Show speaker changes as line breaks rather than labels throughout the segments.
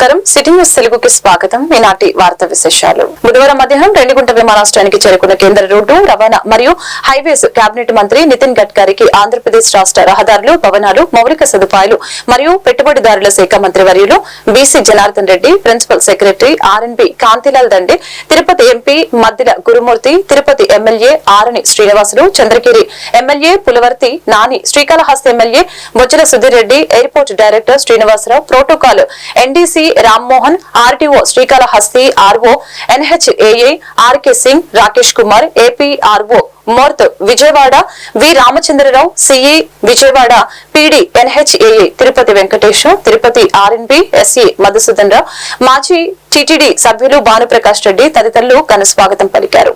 నమస్కారం. City news తెలుగుకి స్వాగతం. ఈనాటి వార్త విశేషాలు. బుధవారం మధ్యాహ్నం రెండుగుంట విమానాశ్రయానికి చేరుకున్న కేంద్ర రోడ్డు రవాణా మరియు హైవేస్ కేబినెట్ మంత్రి నితిన్ గడ్కరీకి ఆంధ్రప్రదేశ్ రాష్ట రహదారులు భవనాలు మౌలిక సదుపాయాలు మరియు పెట్టుబడిదారుల శాఖ మంత్రి వర్యులు BC Janardhan Reddy principal secretary R and B Kantilal Dande Tirupati MP Maddila Gurumoorthy Tirupati MLA Arani Srinivasulu Chandragiri MLA Pulivarthi Nani Srikalahasti MLA Bojjala Sudheer Reddy airport director Srinivasarao protocol NDC Rammohan RTO Srikalahasti RO NHAI R K Singh Rakesh Kumar AP RO MoRTH Vijayawada V Ramachandrarao CE Vijayawada PD NHAI Tirupati Venkatesham Tirupati R and B SE Madhusudan Rao మాజీ TTD సభ్యులు భానుప్రకాష్ రెడ్డి తదితరులు ఘన స్వాగతం పలికారు.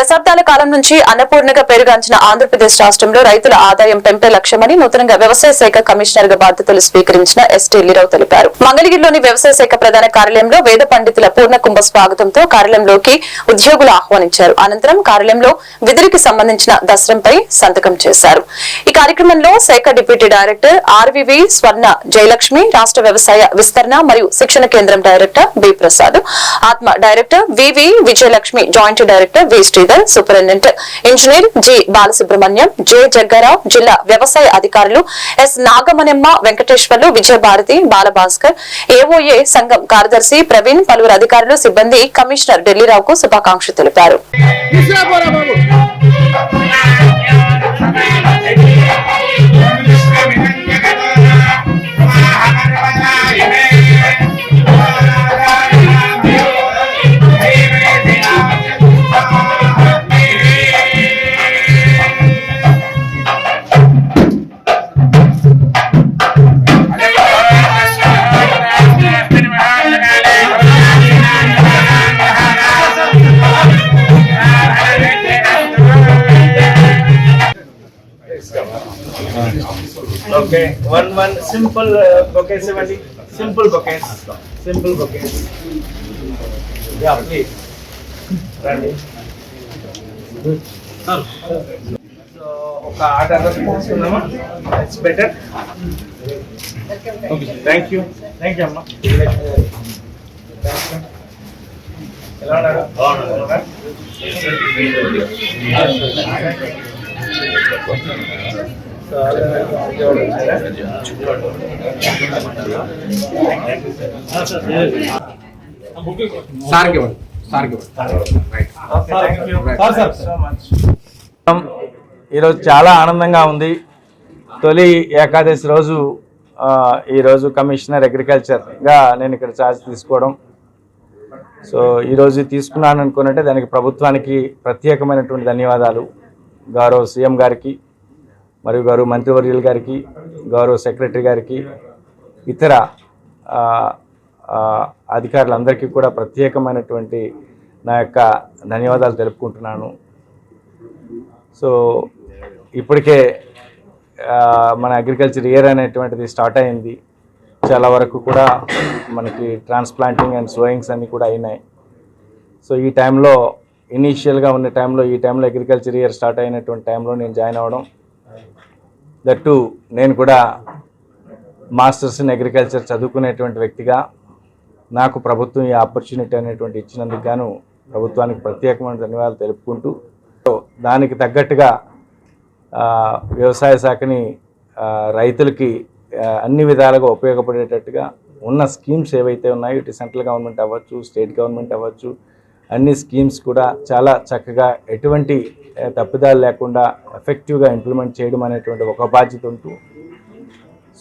దశాబ్దాల కాలం నుంచి అన్నపూర్ణగా పేరుగాంచిన ఆంధ్రప్రదేశ్ రాష్ట్రంలో రైతుల ఆదాయం పెంపే లక్ష్యమని నూతనంగా వ్యవసాయ శాఖ కమిషనర్గా బాధ్యతలు స్వీకరించిన ఎస్ ఢిల్లీరావు తెలిపారు. మంగళగిరిలోని వ్యవసాయ శాఖ ప్రధాన కార్యాలయంలో వేద పండితుల పూర్ణ కుంభ స్వాగతంతో కార్యాలయంలోకి ఉద్యోగులు ఆహ్వానించారు. అనంతరం కార్యాలయంలో విధులకు సంబంధించిన దస్త్రంపై సంతకం చేశారు. ఈ కార్యక్రమంలో శాఖ deputy director RVV Swarna Jayalakshmi రాష్ట్ర వ్యవసాయ విస్తరణ మరియు శిక్షణ కేంద్రం director B Prasad ATMA director VV Vijayalakshmi joint director V Sridhar superintendent engineer G Balasubrahmanyam J Jaggarao జిల్లా వ్యవసాయ అధికారులు ఎస్ నాగమణెమ్మ వెంకటేశ్వర్లు విజయభారతి బాలభాస్కర్ ఏఓఏ సంఘం కార్యదర్శి ప్రవీణ్ పలువురు అధికారులు సిబ్బంది కమిషనర్ ఢిల్లీరావుకు శుభాకాంక్షలు తెలిపారు.
Simple uh, bouquet seventy. Simple bouquets. Simple bouquets. Yeah, please. Ready. So ఒక ఆర్డర్ తీసుకుందామా it's better thank you thank you అమ్మా ఎలా ఉన్నారు బాగున్నారు
సార్కి సార్కి
ఈరోజు చాలా ఆనందంగా ఉంది. తొలి ఏకాదశి రోజు ఈరోజు కమిషనర్ అగ్రికల్చర్గా నేను ఇక్కడ ఛార్జ్ తీసుకోవడం.
సో ఈరోజు తీసుకున్నాను అనుకున్నట్టే దానికి ప్రభుత్వానికి ప్రత్యేకమైనటువంటి ధన్యవాదాలు. గౌరవ సీఎం గారికి మరియు గౌరవ మంత్రివర్యుల గారికి గౌరవ సెక్రటరీ గారికి ఇతర అధికారులందరికీ కూడా ప్రత్యేకమైనటువంటి నా యొక్క ధన్యవాదాలు తెలుపుకుంటున్నాను. సో ఇప్పటికే మన అగ్రికల్చర్ ఇయర్ అనేటువంటిది స్టార్ట్ అయింది. చాలా వరకు కూడా మనకి ట్రాన్స్ప్లాంటింగ్ అండ్ సోయింగ్స్ అన్నీ కూడా అయినాయి. సో ఈ టైంలో ఇనీషియల్గా ఉన్న టైంలో ఈ టైంలో అగ్రికల్చర్ ఇయర్ స్టార్ట్ అయినటువంటి టైంలో నేను జాయిన్ అవ్వడం దట్టు నేను కూడా మాస్టర్స్ ఇన్ అగ్రికల్చర్ చదువుకునేటువంటి వ్యక్తిగా నాకు ప్రభుత్వం ఈ ఆపర్చునిటీ అనేటువంటి ఇచ్చినందుకు గాను ప్రభుత్వానికి ప్రత్యేకమైన ధన్యవాదాలు తెలుపుకుంటూ సో దానికి తగ్గట్టుగా వ్యవసాయ శాఖని రైతులకి అన్ని విధాలుగా ఉపయోగపడేటట్టుగా ఉన్న స్కీమ్స్ ఏవైతే ఉన్నాయో ఇటు సెంట్రల్ గవర్నమెంట్ అవ్వచ్చు స్టేట్ గవర్నమెంట్ అవ్వచ్చు అన్ని స్కీమ్స్ కూడా చాలా చక్కగా ఎటువంటి తప్పిదాలు లేకుండా ఎఫెక్టివ్గా ఇంప్లిమెంట్ చేయడం అనేటువంటి ఒక బాధ్యత ఉంటూ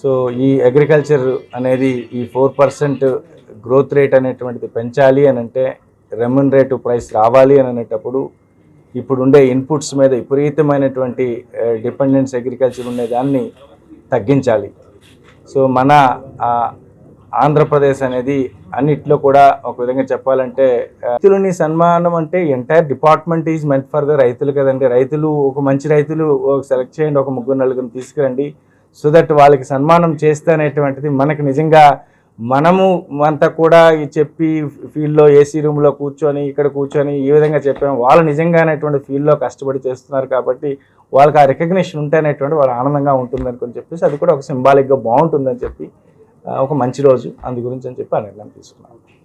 సో ఈ అగ్రికల్చర్ అనేది ఈ ఫోర్ పర్సెంట్ గ్రోత్ రేట్ అనేటువంటిది పెంచాలి అని అంటే రెమన్ రేటు ప్రైస్ రావాలి అని అనేటప్పుడు ఇప్పుడు ఉండే ఇన్పుట్స్ మీద విపరీతమైనటువంటి డిపెండెన్స్ అగ్రికల్చర్ ఉండేదాన్ని తగ్గించాలి. సో మన ఆ, ఆంధ్రప్రదేశ్ అనేది అన్నిట్లో కూడా ఒక విధంగా చెప్పాలంటే రైతులని సన్మానం అంటే entire department is meant for the రైతులు కదండి. రైతులు ఒక మంచి రైతులు సెలెక్ట్ చేయండి ఒక ముగ్గురు నలుగురిని తీసుకురండి. సో దట్ వాళ్ళకి సన్మానం చేస్తే అనేటువంటిది మనకి నిజంగా మనము అంతా కూడా చెప్పి ఫీల్డ్లో ఏసీ రూమ్లో కూర్చొని ఇక్కడ కూర్చొని ఈ విధంగా చెప్పాము. వాళ్ళు నిజంగా అనేటువంటి ఫీల్డ్లో కష్టపడి చేస్తున్నారు కాబట్టి వాళ్ళకి ఆ రికగ్నిషన్ ఉంటే అనేటువంటి వాళ్ళు ఆనందంగా ఉంటుందని చెప్పేసి అది కూడా ఒక సింబాలిక్గా బాగుంటుందని చెప్పి ఒక మంచి రోజు. అందు గురించి అని చెప్పి ఆ నిర్ణయం తీసుకున్నాను.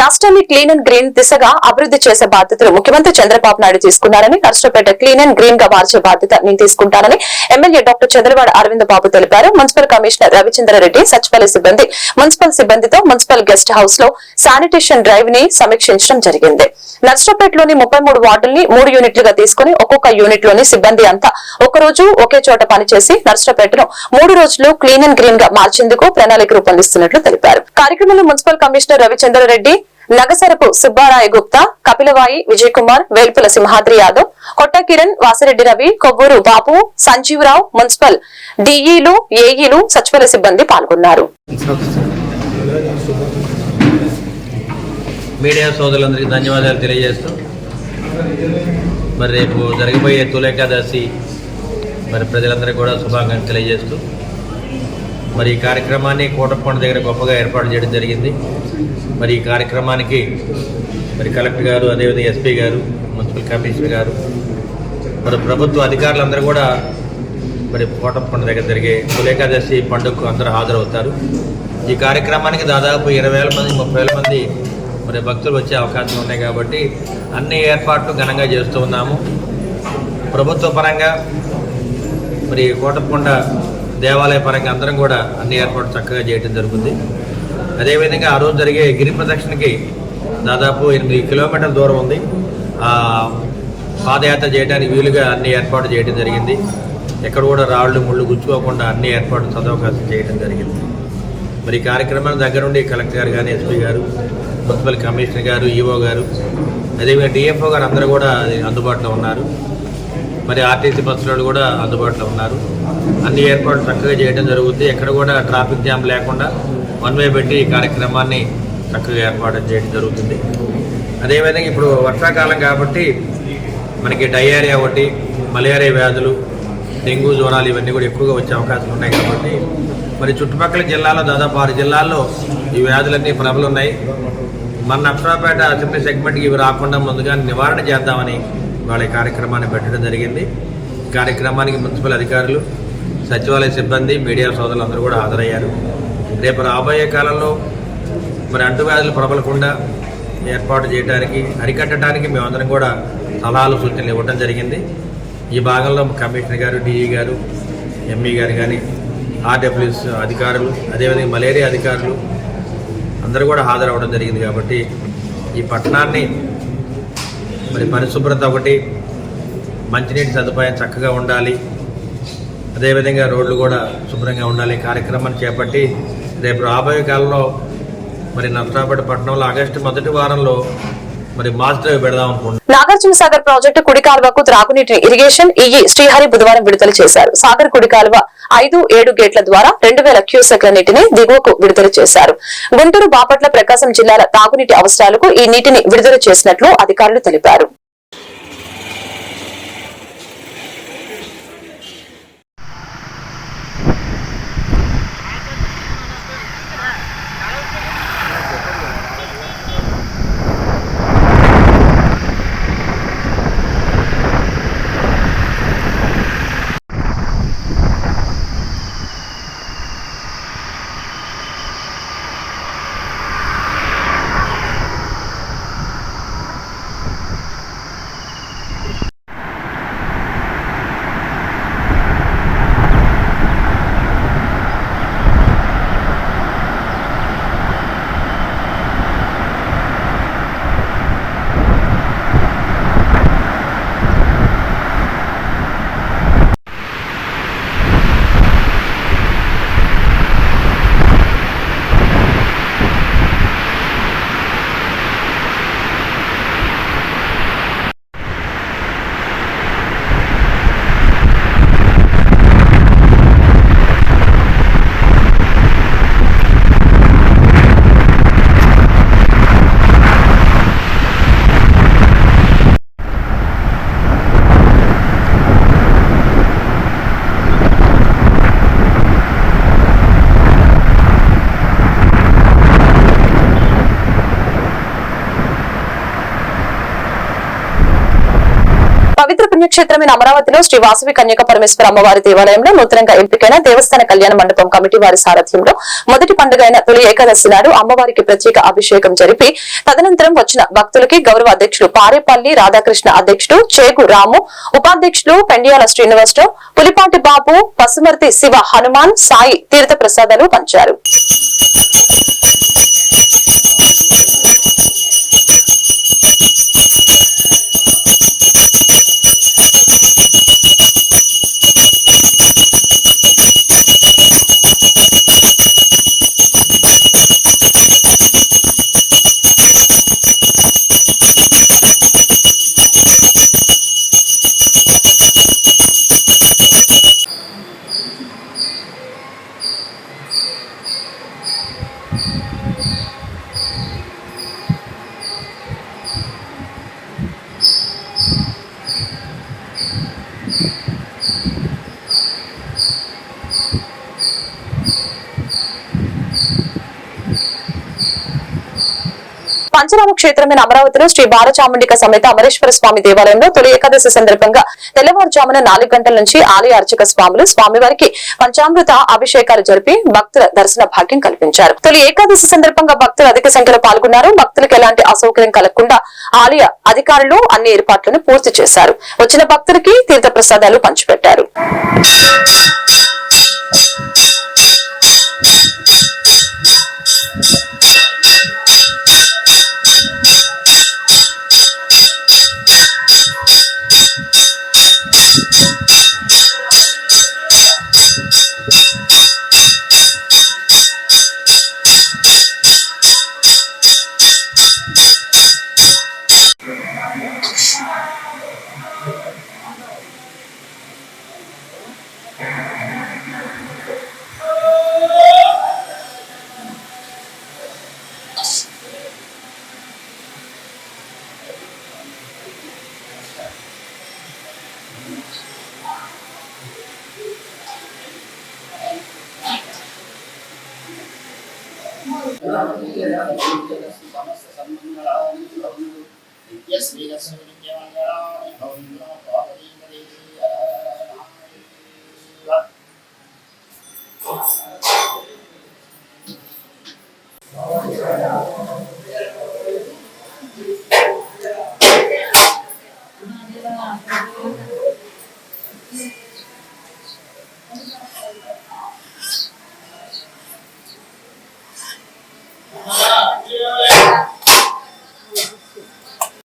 రాష్ట్రాన్ని క్లీన్ అండ్ గ్రీన్ దిశగా అభివృద్ధి చేసే బాధ్యతలు ముఖ్యమంత్రి చంద్రబాబు నాయుడు తీసుకున్నారని నర్సరావుపేట క్లీన్ అండ్ గ్రీన్గా మార్చే బాధ్యత నేను తీసుకుంటానని ఎమ్మెల్యే డాక్టర్ చంద్రవాడ అరవింద్ బాబు తెలిపారు. మున్సిపల్ కమిషనర్ రవిచంద్రారెడ్డి సచివాలయ సిబ్బంది మున్సిపల్ సిబ్బందితో మున్సిపల్ గెస్ట్ హౌస్లో శానిటేషన్ డ్రైవ్ని సమీక్షించడం జరిగింది. నర్సరావుపేటలోని ముప్పై మూడు వార్డుల్ని మూడు యూనిట్లుగా తీసుకుని ఒక్కొక్క యూనిట్లోని సిబ్బంది అంతా ఒక రోజు ఒకే చోట పనిచేసి నర్సరావుపేటను మూడు రోజులు క్లీన్ అండ్ గ్రీన్గా మార్చేందుకు ప్రణాళిక రూపొందిస్తున్నట్లు తెలిపారు. కార్యక్రమంలో municipal commissioner Ravichandrareddy Nagasarapu Subbaraya Gupta Kapilavayi Vijay Kumar Velpula Simhadri Yadav Kotta Kiran Vasireddy Ravi Kovvuru Bapu Sanjeevarao municipal డిఈలు ఏఈలు సచివాలయ సిబ్బంది పాల్గొన్నారు.
మీడియా సోదరులందరికీ ధన్యవాదాలు తెలియజేస్తూ మరి రేపు జరగబోయే తులేకాదశి మరి ప్రజలందరికీ కూడా శుభాకాంక్షలు తెలియజేస్తూ మరి ఈ కార్యక్రమాన్ని కోటప్పండ దగ్గర గొప్పగా ఏర్పాటు చేయడం జరిగింది. మరి ఈ కార్యక్రమానికి మరి కలెక్టర్ గారు అదేవిధంగా ఎస్పీ గారు మున్సిపల్ కమిషనర్ గారు మరి ప్రభుత్వ అధికారులందరూ కూడా మరి కోటప్పండ దగ్గర జరిగే కులేకాదశి పండుగకు అందరూ హాజరవుతారు. ఈ కార్యక్రమానికి దాదాపు ఇరవై వేల మంది ముప్పై వేల మంది మరి భక్తులు వచ్చే అవకాశం ఉన్నాయి కాబట్టి అన్ని ఏర్పాట్లు ఘనంగా చేస్తూ ఉన్నాము. ప్రభుత్వ పరంగా మరి కోటప్పకొండ దేవాలయ పరంగా అందరం కూడా అన్ని ఏర్పాట్లు చక్కగా చేయడం జరుగుతుంది. అదేవిధంగా ఆ రోజు జరిగే గిరి ప్రదక్షిణకి దాదాపు ఎనిమిది కిలోమీటర్ల దూరం ఉంది. పాదయాత్ర చేయడానికి వీలుగా అన్ని ఏర్పాటు చేయడం జరిగింది. ఎక్కడ కూడా రాళ్ళు ముళ్ళు గుచ్చుకోకుండా అన్ని ఏర్పాట్లు సదవకాశం చేయడం జరిగింది. మరి ఈ కార్యక్రమాన్ని దగ్గర నుండి కలెక్టర్ గారు కానీ ఎస్పీ గారు మున్సిపల్ కమిషనర్ గారు ఈఓ గారు అదేవిధంగా డిఎఫ్ఓ గారు అందరూ కూడా అందుబాటులో ఉన్నారు. మరి ఆర్టీసీ బస్సులు కూడా అందుబాటులో ఉన్నారు. అన్ని ఏర్పాట్లు చక్కగా చేయడం జరుగుతుంది ఎక్కడ కూడా ట్రాఫిక్ జామ్ లేకుండా వన్ వే పెట్టి ఈ కార్యక్రమాన్ని చక్కగా ఏర్పాటు చేయడం జరుగుతుంది. అదేవిధంగా ఇప్పుడు వర్షాకాలం కాబట్టి మనకి డయేరియా ఒకటి మలేరియా వ్యాధులు డెంగ్యూ జ్వరాలు ఇవన్నీ కూడా ఎక్కువగా వచ్చే అవకాశం ఉన్నాయి కాబట్టి మరి చుట్టుపక్కల జిల్లాలో దాదాపు ఆరు జిల్లాల్లో ఈ వ్యాధులన్నీ ప్రబలు ఉన్నాయి మన నర్సరాపేట అసెంబ్లీ సెగ్మెంట్కి ఇవి రాకుండా ముందుగా నివారణ చేద్దామని వాళ్ళ కార్యక్రమాన్ని పెట్టడం జరిగింది. కార్యక్రమానికి మున్సిపల్ అధికారులు సచివాలయ సిబ్బంది మీడియా సోదరులు అందరూ కూడా హాజరయ్యారు. రేపు రాబోయే కాలంలో మరి అంటువ్యాధులు ప్రబలకుండా ఏర్పాటు చేయడానికి అరికట్టడానికి మేమందరం కూడా సలహాలు సూచనలు ఇవ్వడం జరిగింది. ఈ భాగంలో కమిషనర్ గారు డిఈ గారు ఎంఈ గారు కానీ ఆర్డబ్ల్యూఎస్ అధికారులు అదేవిధంగా మలేరియా అధికారులు అందరూ కూడా హాజరవ్వడం జరిగింది కాబట్టి ఈ పట్టణాన్ని మరి పరిశుభ్రత ఒకటి మంచినీటి సదుపాయం చక్కగా ఉండాలి. అదేవిధంగా రోడ్లు కూడా శుభ్రంగా ఉండాలి. కార్యక్రమాన్ని చేపట్టి రేపు రాబోయే కాలంలో మరి నర్సరాపేట పట్టణంలో ఆగస్టు మొదటి వారంలో మరి మాస్ పెడదాం
నాగార్జున సాగర్ ప్రాజెక్టు కుడి కాలువకు త్రాగునీటి ఇరిగేషన్ ఈఈ శ్రీహరి బుధవారం విడుదల చేశారు. సాగర్ కుడి కాలువ ఐదు ఏడు గేట్ల ద్వారా రెండు వేల క్యూసెక్ల నీటిని దిగువకు విడుదల చేశారు. గుంటూరు బాపట్ల ప్రకాశం జిల్లాల తాగునీటి అవసరాలకు ఈ నీటిని విడుదల చేసినట్లు అధికారులు తెలిపారు. పుణ్యక్షేత్రమైన అమరావతిలో శ్రీ వాసవి కన్యక పరమేశ్వర అమ్మవారి దేవాలయంలో నూతనంగా ఎంపికైన దేవస్థాన కళ్యాణ మండపం కమిటీ వారి సారథ్యంలో మొదటి పండుగ అయిన తొలి ఏకాదశి నాడు అమ్మవారికి ప్రత్యేక అభిషేకం జరిపి తదనంతరం వచ్చిన భక్తులకి గౌరవ అధ్యక్షులు పారేపల్లి రాధాకృష్ణ అధ్యక్షుడు చేగు రాము ఉపాధ్యక్షులు పెండియాల శ్రీనివాసరావు పులిపాటి బాబు పసుమర్తి శివ హనుమాన్ సాయి తీర్థ ప్రసాదాలు పంచారు. పుణ్యక్షేత్రమైన అమరావతిలో శ్రీ బాలచాముండిక సమేత అమరేశ్వర స్వామి దేవాలయంలో తొలి ఏకాదశి సందర్భంగా తెల్లవారుజామున నాలుగు గంటల నుంచి ఆలయ అర్చక స్వాములు స్వామివారికి పంచామృత అభిషేకాలు జరిపి భక్తుల దర్శన భాగ్యం కల్పించారు. తొలి ఏకాదశి సందర్భంగా భక్తులు అధిక సంఖ్యలో పాల్గొన్నారు. భక్తులకు ఎలాంటి అసౌకర్యం కలగకుండా ఆలయ అధికారులు అన్ని ఏర్పాట్లను పూర్తి చేశారు. వచ్చిన భక్తులకి తీర్థ ప్రసాదాలు పంచిపెట్టారు.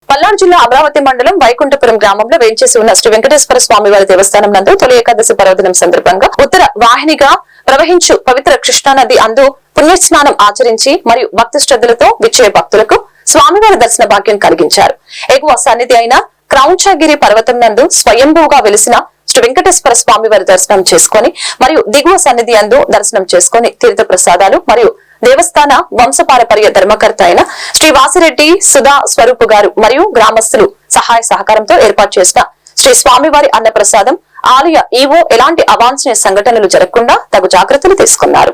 పల్నాడు జిల్లా అమరావతి మండలం వైకుంఠపురం గ్రామంలో వేంచేసి ఉన్న శ్రీ వెంకటేశ్వర స్వామి వారి దేవస్థానం నందు తొలి ఏకాదశి పర్వదినం సందర్భంగా ఉత్తర వాహినిగా ప్రవహించు పవిత్ర కృష్ణానది అందు పుణ్యస్నానం ఆచరించి మరియు భక్తి శ్రద్ధలతో విచ్చే భక్తులకు స్వామివారి దర్శన భాగ్యం కలిగించారు. ఎగువ సన్నిధి అయిన క్రౌంచగిరి పర్వతం నందు స్వయంభూగా వెలిసిన శ్రీ వెంకటేశ్వర స్వామి వారి దర్శనం చేసుకుని మరియు దిగువ సన్నిధి అందు దర్శనం చేసుకుని తీర్థ ప్రసాదాలు మరియు దేవస్థాన వంశపారపర్య ధర్మకర్త అయిన శ్రీ వాసిరెడ్డి సుధా స్వరూపు గారు మరియు గ్రామస్తులు సహాయ సహకారంతో ఏర్పాటు చేసిన శ్రీ స్వామివారి అన్నప్రసాదం ఆలయ ఈవో ఎలాంటి అవాంఛనీయ సంఘటనలు జరగకుండా తగు జాగ్రత్తలు తీసుకున్నారు.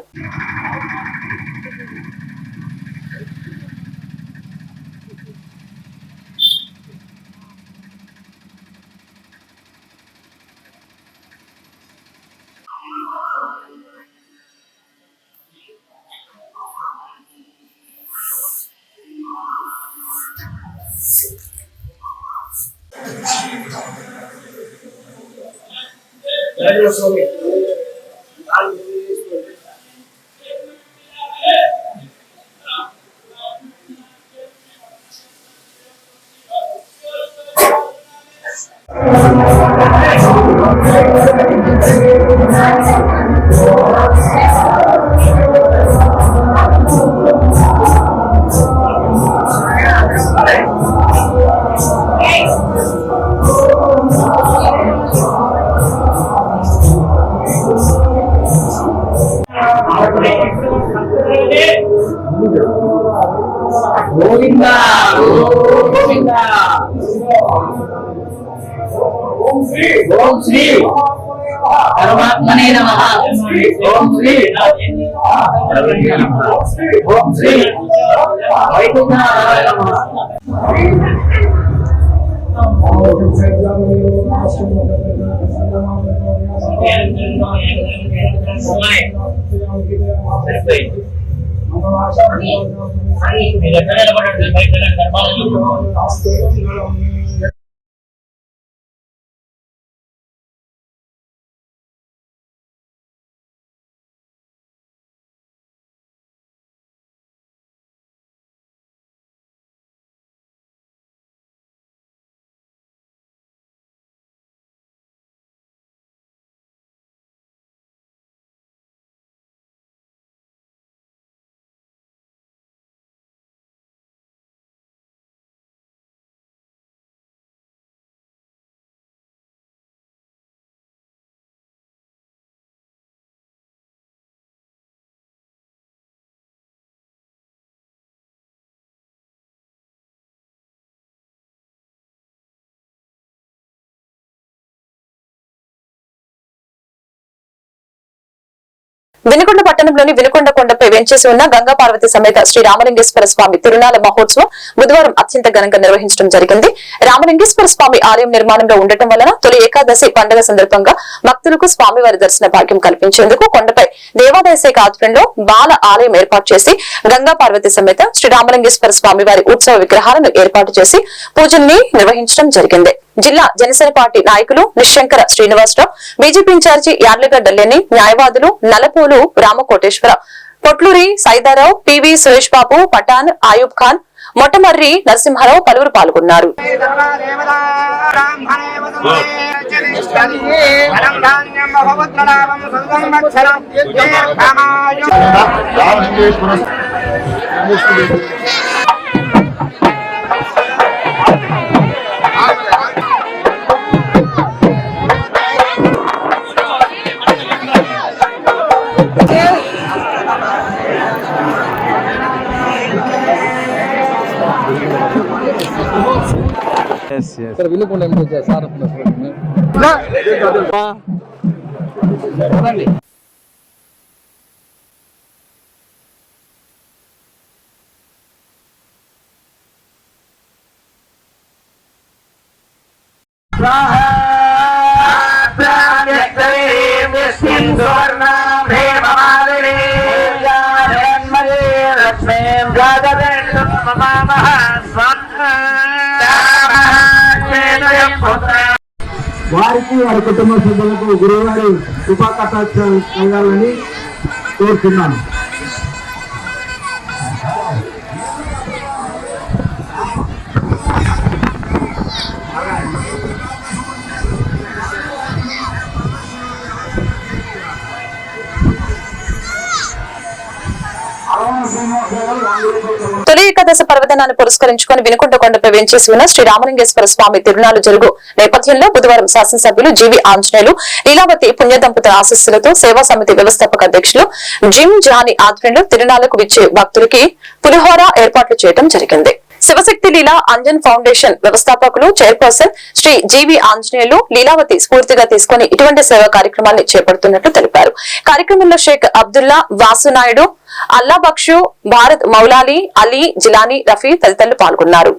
Pedro Sobe.
ఓం శ్రీ పరమాత్మనే నమ ఓం శ్రీ ఓం శ్రీ వైకుంఠాయ నమ మీరు ఎక్కడ
వినుకొండ పట్టణంలోని వినుకొండ కొండపై వెంచేసి ఉన్న గంగా పార్వతి సమేత శ్రీ రామలింగేశ్వర స్వామి తిరునాల మహోత్సవం బుధవారం అత్యంత ఘనంగా నిర్వహించడం జరిగింది. రామలింగేశ్వర స్వామి ఆలయం నిర్మాణంలో ఉండటం వలన తొలి ఏకాదశి పండుగ సందర్భంగా భక్తులకు స్వామివారి దర్శన భాగ్యం కల్పించేందుకు కొండపై దేవాదాయ శాఖ ఆధ్వర్యంలో బాల ఆలయం ఏర్పాటు చేసి గంగా పార్వతి సమేత శ్రీ రామలింగేశ్వర స్వామి వారి ఉత్సవ విగ్రహాలను ఏర్పాటు చేసి పూజల్ని నిర్వహించడం జరిగింది. జిల్లా జనసేన పార్టీ నాయకులు నిశంకర శ్రీనివాసరావు బీజేపీ ఇన్ఛార్జి యార్లగడ్డ లెని న్యాయవాదులు నలపూలు రామకోటేశ్వర పొట్లూరి సైదారావు పివి సురేష్ బాబు పఠాన్ ఆయూబ్ ఖాన్ మొట్టమర్రి నరసింహారావు పలువురు పాల్గొన్నారు.
సార్ వినుకుండా సార్
వారికి సంవత్సరాలు కలగాలని కోరుతున్నాను.
తొలి ఏకాదశి పర్వదినాన్ని పురస్కరించుకుని వినుకుంట కొండపై వెంచేసి ఉన్న శ్రీ రామలింగేశ్వర స్వామి తిరునాలు జరుగు నేపథ్యంలో బుధవారం శాసనసభ్యులు జీవి ఆంజనేయులు లీలావతి పుణ్య దంపతుల ఆశస్సులతో సేవా సమితి వ్యవస్థాపక అధ్యక్షులు జిమ్ జాని ఆధ్వర్యంలో తిరునాలకు విచ్చే భక్తులకి పులిహోర ఏర్పాట్లు చేయడం జరిగింది. శివశక్తి లీలా అంజన్ ఫౌండేషన్ వ్యవస్థాపకులు చైర్పర్సన్ శ్రీ జీవి ఆంజనేయులు లీలావతి స్ఫూర్తిగా తీసుకుని ఇటువంటి సేవా కార్యక్రమాన్ని చేపడుతున్నట్లు తెలిపారు. కార్యక్రమంలో షేక్ అబ్దుల్లా వాసునాయుడు అల్లా బక్షు భారత్ మౌలాలి అలీ జిలానీ రఫీ తదితరులు పాల్గొన్నారు.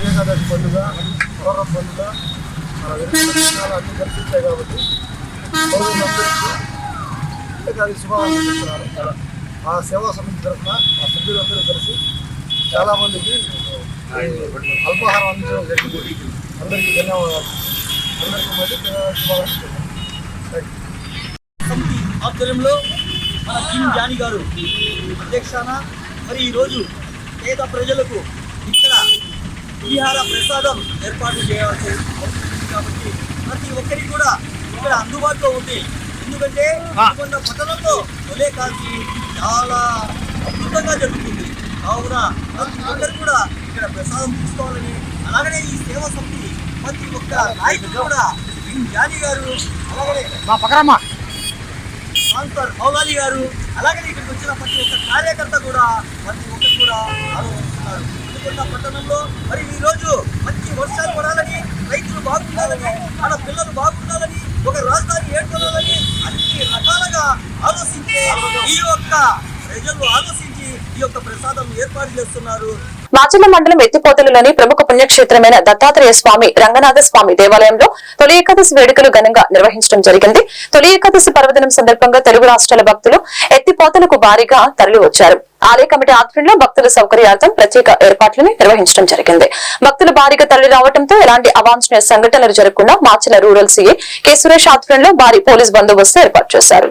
ఏకాదశి పండుగ పౌర్ణం పండుగ మన విధానాలు అన్ని కాబట్టి ఏకాదశి శుభాకాంక్షలు చెప్తున్నారు. ఆ సేవా సమితి తరఫున ఆ సభ్యులందరూ కలిసి చాలామందికి అల్పాహారం అందించడం జరిగింది. అందరికీ ధన్యవాదాలు. అందరికీ మళ్ళీ శుభాకాంక్షలు
సమితి ఆధ్వర్యంలో మన కిమ్ జానీ గారు అధ్యక్షాన. మరి ఈరోజు పేద ప్రజలకు ఇక్కడ విహార ప్రసాదం ఏర్పాటు చేయాల్సి అవుతుంది కాబట్టి ప్రతి ఒక్కరికి కూడా ఇక్కడ అందుబాటులో ఉంది. ఎందుకంటే కొంత పట్టణంలో తొలే కాల్చి చాలా అద్భుతంగా జరుగుతుంది. కావున ప్రతి ఒక్కరు కూడా ఇక్కడ ప్రసాదం తీసుకోవాలని అలాగనే ఈ సేవా సమితి ప్రతి ఒక్క నాయకుడు కూడా జానీ గారు అలాగనే
మా పక్కరమ్మా
ఆన్సర్ మౌలాలి గారు అలాగే ఇక్కడికి వచ్చిన ప్రతి ఒక్క కార్యకర్త కూడా ప్రతి ఒక్కరు కూడా ఆలోచిస్తున్నారు అనుకున్న పట్టణంలో మరి ఈ రోజు మంచి వర్షాలు పడాలని రైతులు బాగుండాలని మన పిల్లలు బాగుండాలని ఒక రాజధాని ఏర్పడాలని అన్ని రకాలుగా ఆలోచించి ఈ యొక్క ప్రజలు ఆలోచించి ఈ యొక్క ప్రసాదం ఏర్పాటు చేస్తున్నారు.
మాచర్ల మండలం ఎత్తిపోతలలోని ప్రముఖ పుణ్యక్షేత్రమైన దత్తాత్రేయ స్వామి రంగనాథ స్వామి దేవాలయంలో తొలి ఏకాదశి వేడుకలు ఘనంగా నిర్వహించడం జరిగింది. తొలి ఏకాదశి పర్వదినం సందర్భంగా తెలుగు రాష్ట్రాల భక్తులు ఎత్తిపోతలకు భారీగా తరలి వచ్చారు ఆలయ కమిటీ ఆధ్వర్యంలో భక్తుల సౌకర్యార్థం ప్రత్యేక ఏర్పాట్లను నిర్వహించడం జరిగింది. భక్తులు భారీగా తరలి రావడంతో ఎలాంటి అవాంఛనీయ సంఘటనలు జరగకుండా Macherla rural CA K. Suresh ఆధ్వర్యంలో భారీ పోలీస్ బందోబస్తు ఏర్పాటు చేశారు.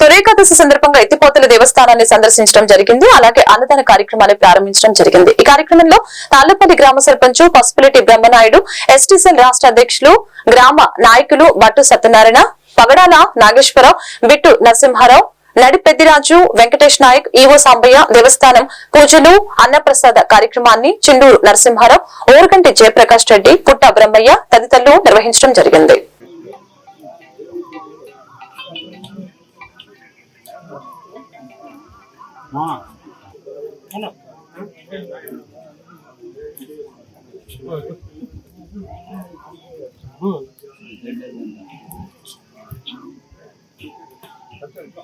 తొలేకాదశి సందర్భంగా ఎత్తిపోతల దేవస్థానాన్ని సందర్శించడం జరిగింది. అలాగే అన్నదాన కార్యక్రమాన్ని ప్రారంభించడం జరిగింది. ఈ కార్యక్రమంలో తాళ్ళపల్లి గ్రామ సర్పంచ్ పసుపులెట్టి బ్రహ్మనాయుడు ఎస్టీసీఎల్ రాష్ట్ర అధ్యక్షులు గ్రామ నాయకులు బట్టు సత్యనారాయణ పగడాల నాగేశ్వరరావు బిట్టు నరసింహారావు నడి పెద్దిరాజు వెంకటేష్ నాయక్ ఈవో సాంబయ్య దేవస్థానం పూజలు అన్నప్రసాద కార్యక్రమాన్ని చిండూరు నరసింహారావు ఓరగంటి జయప్రకాష్ రెడ్డి పుట్ట బ్రహ్మయ్య తదితరులు నిర్వహించడం జరిగింది.